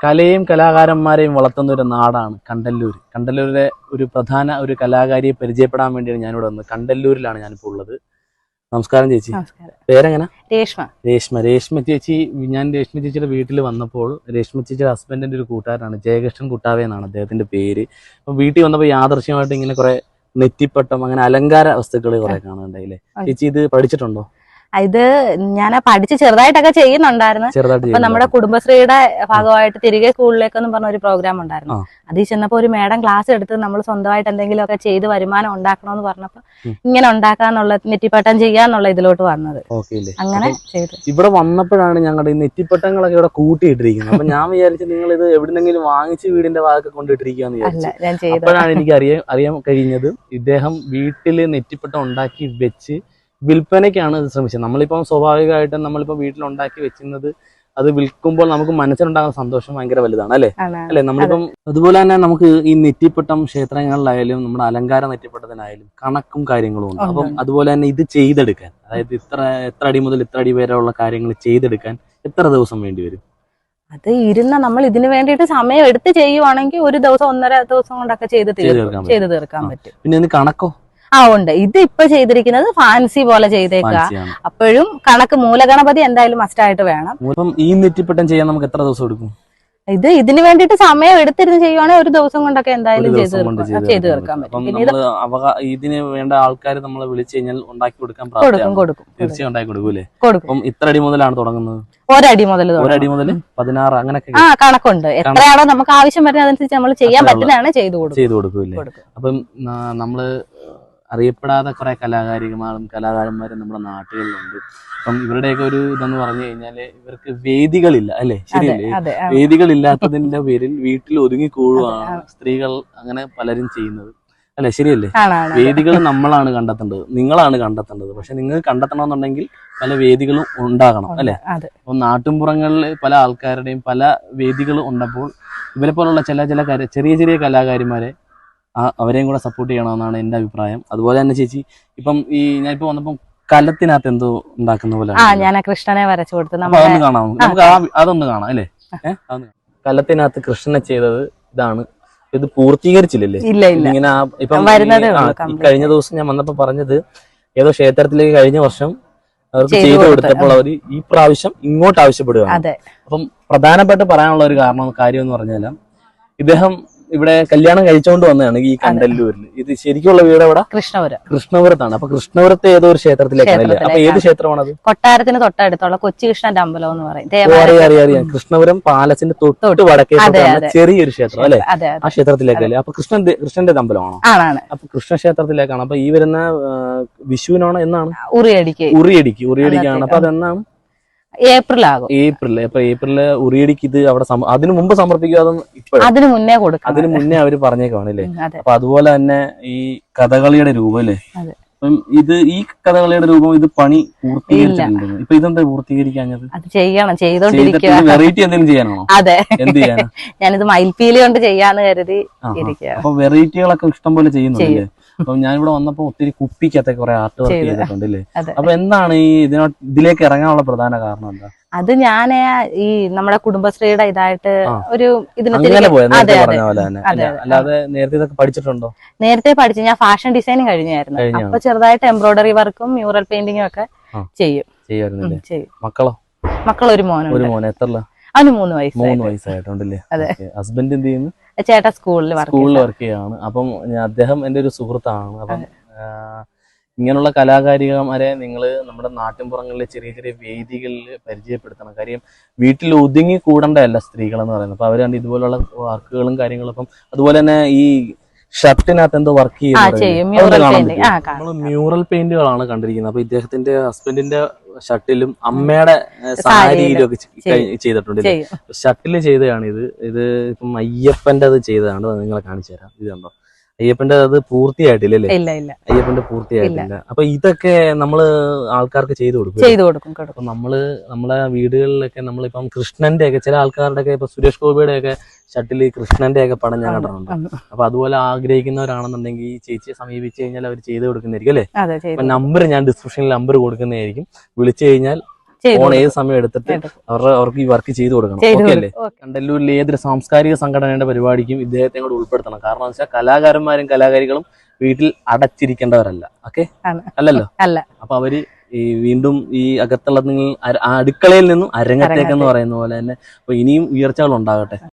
കലയും കലാകാരന്മാരെയും വളർത്തുന്ന ഒരു നാടാണ് കണ്ടല്ലൂർ കണ്ടല്ലൂരിലെ ഒരു പ്രധാന ഒരു കലാകാരിയെ പരിചയപ്പെടാൻ വേണ്ടിയാണ് ഞാനിവിടെ വന്നത്. കണ്ടല്ലൂരിലാണ് ഞാനിപ്പോൾ ഉള്ളത്. നമസ്കാരം ചേച്ചി. പേരെങ്ങനെ? രേഷ്മ. രേഷ്മ. രേഷ്മ ചേച്ചി ഞാൻ രേഷ്മ ചേച്ചിയുടെ വീട്ടിൽ വന്നപ്പോൾ രേഷ്മ ചേച്ചിയുടെ ഹസ്ബൻഡിന്റെ ഒരു കൂട്ടുകാരനാണ് ജയകൃഷ്ണൻ കുട്ടാവേ എന്നാണ് അദ്ദേഹത്തിന്റെ പേര്. അപ്പൊ വീട്ടിൽ വന്നപ്പോൾ യാദർശ്യമായിട്ട് ഇങ്ങനെ കുറെ നെറ്റിപ്പട്ടം അങ്ങനെ അലങ്കാര വസ്തുക്കൾ കുറെ കാണുന്നുണ്ടായില്ലേ. ചേച്ചി ഇത് പഠിച്ചിട്ടുണ്ടോ? ഇത് ഞാൻ പഠിച്ച് ചെറുതായിട്ടൊക്കെ ചെയ്യുന്നുണ്ടായിരുന്നു. അപ്പൊ നമ്മുടെ കുടുംബശ്രീയുടെ ഭാഗമായിട്ട് തിരികെ സ്കൂളിലേക്ക് എന്ന് പറഞ്ഞ ഒരു പ്രോഗ്രാം ഉണ്ടായിരുന്നു. അതിൽ ചെന്നപ്പോ ഒരു മേഡം ക്ലാസ് എടുത്ത് നമ്മൾ സ്വന്തമായിട്ട് എന്തെങ്കിലുമൊക്കെ ചെയ്ത് വരുമാനം ഉണ്ടാക്കണമെന്ന് പറഞ്ഞപ്പോ. ഇങ്ങനെ ഉണ്ടാക്കാന്നുള്ള നെറ്റിപ്പട്ടം ചെയ്യാന്നുള്ള ഇതിലോട്ട് വന്നത്. അങ്ങനെ ചെയ്തു. ഇവിടെ വന്നപ്പോഴാണ് ഞങ്ങളുടെ ഈ നെറ്റിപ്പട്ടങ്ങളൊക്കെ ഇവിടെ കൂട്ടിയിട്ടിരിക്കുന്നത്. അപ്പൊ ഞാൻ വിചാരിച്ചു നിങ്ങൾ ഇത് എവിടെന്നെങ്കിലും വാങ്ങിച്ച് വീടിന്റെ ഭാഗത്ത് കൊണ്ടിട്ടിരിക്കുകയെന്ന് വിചാരിച്ചു. അപ്പോഴാണ് എനിക്ക് അറിയാൻ അറിയാൻ കഴിഞ്ഞത് ഇദ്ദേഹം വീട്ടിൽ നെറ്റിപ്പട്ടം ഉണ്ടാക്കി വെച്ച് വിൽപ്പനയ്ക്കാണ് ഇത് ശ്രമിച്ചത്. നമ്മളിപ്പം സ്വാഭാവികമായിട്ടും നമ്മളിപ്പോൾ വീട്ടിൽ ഉണ്ടാക്കി വെച്ചിരുന്നത് അത് വിൽക്കുമ്പോൾ നമുക്ക് മനസ്സിലുണ്ടാകുന്ന സന്തോഷം ഭയങ്കര വലുതാണ് അല്ലെ. അല്ലെ? നമ്മളിപ്പം അതുപോലെ തന്നെ നമുക്ക് ഈ നെറ്റിപ്പട്ടം ക്ഷേത്രങ്ങളിലായാലും നമ്മുടെ അലങ്കാര നെറ്റിപ്പട്ടത്തിനായാലും കണക്കും കാര്യങ്ങളും ഉണ്ട്. അപ്പം അതുപോലെ തന്നെ ഇത് ചെയ്തെടുക്കാൻ അതായത് ഇത്ര എത്ര അടി മുതൽ ഇത്ര അടി വരെയുള്ള കാര്യങ്ങൾ ചെയ്തെടുക്കാൻ എത്ര ദിവസം വേണ്ടി വരും? അത് ഇരുന്ന നമ്മൾ ഇതിനു വേണ്ടിയിട്ട് സമയം എടുത്ത് ചെയ്യുവാണെങ്കിൽ ഒരു ദിവസം ഒന്നര ദിവസം കൊണ്ടൊക്കെ തീർക്കും. ചെയ്ത് തീർക്കാൻ പറ്റും. പിന്നെ കണക്കോ? ആ ഉണ്ട്. ഇത് ഇപ്പൊ ചെയ്തിരിക്കുന്നത് ഫാൻസി പോലെ ചെയ്തേക്കുക. അപ്പോഴും കണക്ക് മൂലഗണപതി എന്തായാലും മസ്റ്റ് ആയിട്ട് വേണം ഈ നെറ്റിപ്പട്ടം ചെയ്യാൻ നമുക്ക് എത്ര ദിവസം എടുക്കും? ഇത് ഇതിന് വേണ്ടിട്ട് സമയം എടുത്തിരുന്ന് ചെയ്യുവാണെങ്കിൽ ഒരു ദിവസം കൊണ്ടൊക്കെ എന്തായാലും ചെയ്തു തീർക്കാൻ പറ്റും. ഇതിന് വേണ്ട ആൾക്കാർ നമ്മൾ വിളിച്ചു കഴിഞ്ഞാൽ ഉണ്ടാക്കി കൊടുക്കാൻ കൊടുക്കും കൊടുക്കും. തീർച്ചയായും ഉണ്ടാക്കി കൊടുക്കൂലേ കൊടുക്കും. ഇത്ര അടി മുതലാണ് തുടങ്ങുന്നത്. ഒരടി മുതൽ. ഒരടി മുതൽ പതിനാറ് അങ്ങനെയൊക്കെ ആ കണക്കുണ്ട്. എത്രയാണോ നമുക്ക് ആവശ്യം വരുന്നത് അതനുസരിച്ച് നമ്മൾ ചെയ്യാൻ പറ്റുന്നതാണ് ചെയ്തു കൊടുക്കും. ചെയ്തു കൊടുക്കൂലേ കൊടുക്കും. അപ്പം നമ്മൾ അറിയപ്പെടാത്ത കുറെ കലാകാരിമാരും കലാകാരന്മാരും നമ്മുടെ നാട്ടുകളിലുണ്ട്. അപ്പം ഇവരുടെയൊക്കെ ഒരു ഇതെന്ന് പറഞ്ഞു കഴിഞ്ഞാൽ ഇവർക്ക് വേദികളില്ല അല്ലേ? ശരിയല്ലേ? വേദികളില്ലാത്തതിന്റെ പേരിൽ വീട്ടിൽ ഒതുങ്ങി കൂടുകയാണ് സ്ത്രീകൾ അങ്ങനെ പലരും ചെയ്യുന്നത്. അല്ലെ? ശരിയല്ലേ? വേദികൾ നമ്മളാണ് കണ്ടെത്തേണ്ടത്. നിങ്ങളാണ് കണ്ടെത്തേണ്ടത്. പക്ഷെ നിങ്ങൾ കണ്ടെത്തണമെന്നുണ്ടെങ്കിൽ പല വേദികളും ഉണ്ടാകണം അല്ലെ? അപ്പൊ നാട്ടിൻപുറങ്ങളിൽ പല ആൾക്കാരുടെയും പല വേദികളും ഉണ്ടപ്പോൾ ഇവരെ പോലുള്ള ചില ചില ചെറിയ ചെറിയ കലാകാരിമാരെ അവരെയും കൂടെ സപ്പോർട്ട് ചെയ്യണമെന്നാണ് എന്റെ അഭിപ്രായം. അതുപോലെ തന്നെ ചേച്ചി ഇപ്പം ഈ ഞാൻ ഇപ്പൊ വന്നപ്പം കലത്തിനകത്ത് എന്തോ ഉണ്ടാക്കുന്ന പോലെ ആ ഞാൻ കൃഷ്ണനെ വരച്ചു കൊടുത്തു. അതൊന്ന് കാണാം നമുക്ക് ആ അതൊന്ന് കാണാം അല്ലേ? അതൊന്ന് കാണാം. കലത്തിനകത്ത് കൃഷ്ണനെ ചെയ്തത് ഇതാണ്. ഇത് പൂർത്തീകരിച്ചില്ലല്ലേ? ഇങ്ങനെ ആ- ഇപ്പം. കഴിഞ്ഞ ദിവസം ഞാൻ വന്നപ്പോ പറഞ്ഞത് ഏതോ ക്ഷേത്രത്തിലേക്ക് കഴിഞ്ഞ വർഷം അവർക്ക് ചെയ്തു കൊടുത്തപ്പോൾ അവർ ഈ പ്രാവശ്യം ഇങ്ങോട്ട് ആവശ്യപ്പെടുകയാണ്. അതെ. അപ്പം പ്രധാനപ്പെട്ട് പറയാനുള്ള ഒരു കാരണം കാര്യം എന്ന് പറഞ്ഞാൽ ഇദ്ദേഹം ഇവിടെ കല്യാണം കഴിച്ചുകൊണ്ട് വന്നതാണ് ഈ കണ്ടല്ലൂരിൽ. ഇത് ശരിക്കുള്ള വീട് എവിടെ? കൃഷ്ണപുരം. കൃഷ്ണപുരത്താണ്. അപ്പൊ കൃഷ്ണപുരത്തെ ഏതോ ഒരു ക്ഷേത്രത്തിലേക്കാണ് അപ്പൊ ഏത്. ക്ഷേത്രമാണത് കൊട്ടാരത്തിന് തൊട്ടടുത്തുള്ള കൊച്ചി കൃഷ്ണന്റെ അമ്പലം എന്ന് പറയും. അറിയാം അറിയാം അറിയാം. കൃഷ്ണപുരം പാലസിന്റെ തൊട്ട്. വടക്കേ. ചെറിയൊരു ക്ഷേത്രം അല്ലെ? ആ ക്ഷേത്രത്തിലേക്കല്ലേ അപ്പൊ കൃഷ്ണൻ കൃഷ്ണന്റെ അമ്പലമാണോ? അപ്പൊ കൃഷ്ണ ക്ഷേത്രത്തിലേക്കാണ്. അപ്പൊ ഈ വരുന്ന വിഷുവിനാണോ എന്നാണ്? ഉറിയടിക്ക്. ഉറിയടിക്ക് ഉറിയടിക്കാണ്. അപ്പൊ അതെന്നാണ് ഏപ്രിൽ ആകും ഏപ്രിൽ അപ്പൊ ഏപ്രിലിൽ ഉറിയടിക്ക് ഇത് അവിടെ അതിനു മുമ്പ് സമർപ്പിക്കുക അതിന് മുന്നേ കൊടുക്കും അതിന് മുന്നേ അവർ പറഞ്ഞേക്കാണ് അല്ലേ? അപ്പൊ അതുപോലെ തന്നെ ഈ കഥകളിയുടെ രൂപം അല്ലേ? ഇത് ഈ കഥകളിയുടെ രൂപം ഇത് പണി പൂർത്തീകരിച്ചിട്ടുണ്ട്. ഇപ്പൊ ഇതെന്താ പൂർത്തീകരിക്കാഞ്ഞത്? അത് ചെയ്യണം. ചെയ്തോണ്ടിരിക്കുക വെറൈറ്റി എന്തെങ്കിലും ചെയ്യാനാണോ? അതെ. എന്ത് ചെയ്യാനാ? ഞാനിത് മയിൽപീലി കൊണ്ട് ചെയ്യാന്ന് കരുതി അപ്പൊ വെറൈറ്റികളൊക്കെ ഇഷ്ടം പോലെ ചെയ്യുന്നുണ്ടല്ലേ അപ്പം ഞാൻ ഇവിടെ വന്നപ്പോ ഒത്തിരി കുപ്പിക്കത്തെ കുറെ ആർട്ട് വർക്ക് ചെയ്തിട്ടുണ്ട് അല്ലേ അപ്പൊ എന്താണ് ഈ ഇതിനോ ഇതിലേക്ക് ഇറങ്ങാനുള്ള പ്രധാന കാരണം എന്താ? അത് ഞാൻ ഈ നമ്മുടെ കുടുംബശ്രീയുടെ ഇതായിട്ട് ഒരു. അല്ലാതെ നേരത്തെ ഇതൊക്കെ പഠിച്ചിട്ടുണ്ടോ? നേരത്തെ പഠിച്ചു. ഞാൻ ഫാഷൻ ഡിസൈനിങ് കഴിഞ്ഞായിരുന്നു. അപ്പൊ ചെറുതായിട്ട് എംബ്രോയിഡറി വർക്കും മ്യൂറൽ പെയിന്റിങ്ങും ഒക്കെ ചെയ്യും. മക്കളോ? മക്കളൊരു ഒരു മോനുണ്ട്. ഒരു മോനെ. എത്ര അവന് മൂന്ന് വയസ്സ് മൂന്ന് വയസ്സായിട്ടുണ്ടല്ലേ. ഹസ്ബൻഡ് എന്ത് ചെയ്യുന്നു? ചേട്ടാ സ്കൂളിൽ വർക്ക് സ്കൂളിൽ വർക്ക് ചെയ്യാണ്. അപ്പം അദ്ദേഹം എന്റെ ഒരു സുഹൃത്താണ്. അപ്പം ഇങ്ങനെയുള്ള കലാകാരികമാരെ നിങ്ങൾ നമ്മുടെ നാട്ടിൻപുറങ്ങളിലെ ചെറിയ ചെറിയ വേദികളിൽ പരിചയപ്പെടുത്തണം. കാര്യം വീട്ടിൽ ഒതുങ്ങി കൂടേണ്ടതല്ല സ്ത്രീകൾ എന്ന് പറയുന്നത്. അപ്പൊ അവരാണ് ഇതുപോലുള്ള വർക്കുകളും കാര്യങ്ങളും. അപ്പം അതുപോലെ തന്നെ ഈ ഷർട്ടിനകത്ത് എന്തോ വർക്ക് ആ ചെയ്യും. മ്യൂറൽ പെയിന്റുകളാണ് കണ്ടിരിക്കുന്നത്. അപ്പൊ ഇദ്ദേഹത്തിന്റെ ഹസ്ബൻഡിന്റെ ഷർട്ടിലും അമ്മയുടെ സാരിയിലും ഒക്കെ ചെയ്തിട്ടുണ്ട് ഷർട്ടിൽ ചെയ്തതാണ് ഇത്. ഇത് ഇപ്പം അയ്യപ്പന്റെ അത് ചെയ്തതാണ് നിങ്ങളെ കാണിച്ചു തരാം. ഇത് കണ്ടോ? അയ്യപ്പന്റെ അത് പൂർത്തിയായിട്ടില്ല അല്ലേ ഇല്ല ഇല്ല. അയ്യപ്പന്റെ പൂർത്തിയായിട്ടില്ല. അപ്പൊ ഇതൊക്കെ നമ്മൾ ആൾക്കാർക്ക് ചെയ്തു കൊടുക്കും ചെയ്തു കൊടുക്കും. അപ്പൊ നമ്മൾ നമ്മളെ വീടുകളിലൊക്കെ നമ്മളിപ്പം കൃഷ്ണന്റെ ഒക്കെ ചില ആൾക്കാരുടെ ഒക്കെ ഇപ്പൊ സുരേഷ് ഗോപിയുടെ ഒക്കെ ഷട്ടിൽ കൃഷ്ണന്റെ ഒക്കെ പടം ഞാൻ കണ്ടിട്ടുണ്ട്. അപ്പൊ അതുപോലെ ആഗ്രഹിക്കുന്നവരാണെന്നുണ്ടെങ്കിൽ ഈ ചേച്ചിയെ സമീപിച്ചു കഴിഞ്ഞാൽ അവർ ചെയ്തു കൊടുക്കുന്നതായിരിക്കും അല്ലേ? നമ്പർ ഞാൻ ഡിസ്ക്രിപ്ഷനിൽ നമ്പർ കൊടുക്കുന്നതായിരിക്കും. വിളിച്ചു കഴിഞ്ഞാൽ ഫോൺ ഏത് സമയം എടുത്തിട്ട്. അവരുടെ അവർക്ക് ഈ വർക്ക് ചെയ്തു കൊടുക്കണം. ഓക്കെ അല്ലേ? കൊടുക്കും. കണ്ടല്ലൂരിലെ ഏതൊരു സാംസ്കാരിക സംഘടനയുടെ പരിപാടിക്കും ഇദ്ദേഹത്തെ കൂടെ ഉൾപ്പെടുത്തണം. കാരണം വെച്ചാൽ കലാകാരന്മാരും കലാകാരികളും വീട്ടിൽ അടച്ചിരിക്കേണ്ടവരല്ല. ഓക്കെ. അല്ലല്ലോ? അല്ല. അപ്പൊ അവർ ഈ വീണ്ടും ഈ അകത്തുള്ള നിങ്ങൾ അടുക്കളയിൽ നിന്നും അരങ്ങത്തേക്കെന്ന് പറയുന്ന പോലെ തന്നെ. അപ്പൊ ഇനിയും ഉയർച്ചകൾ ഉണ്ടാകട്ടെ.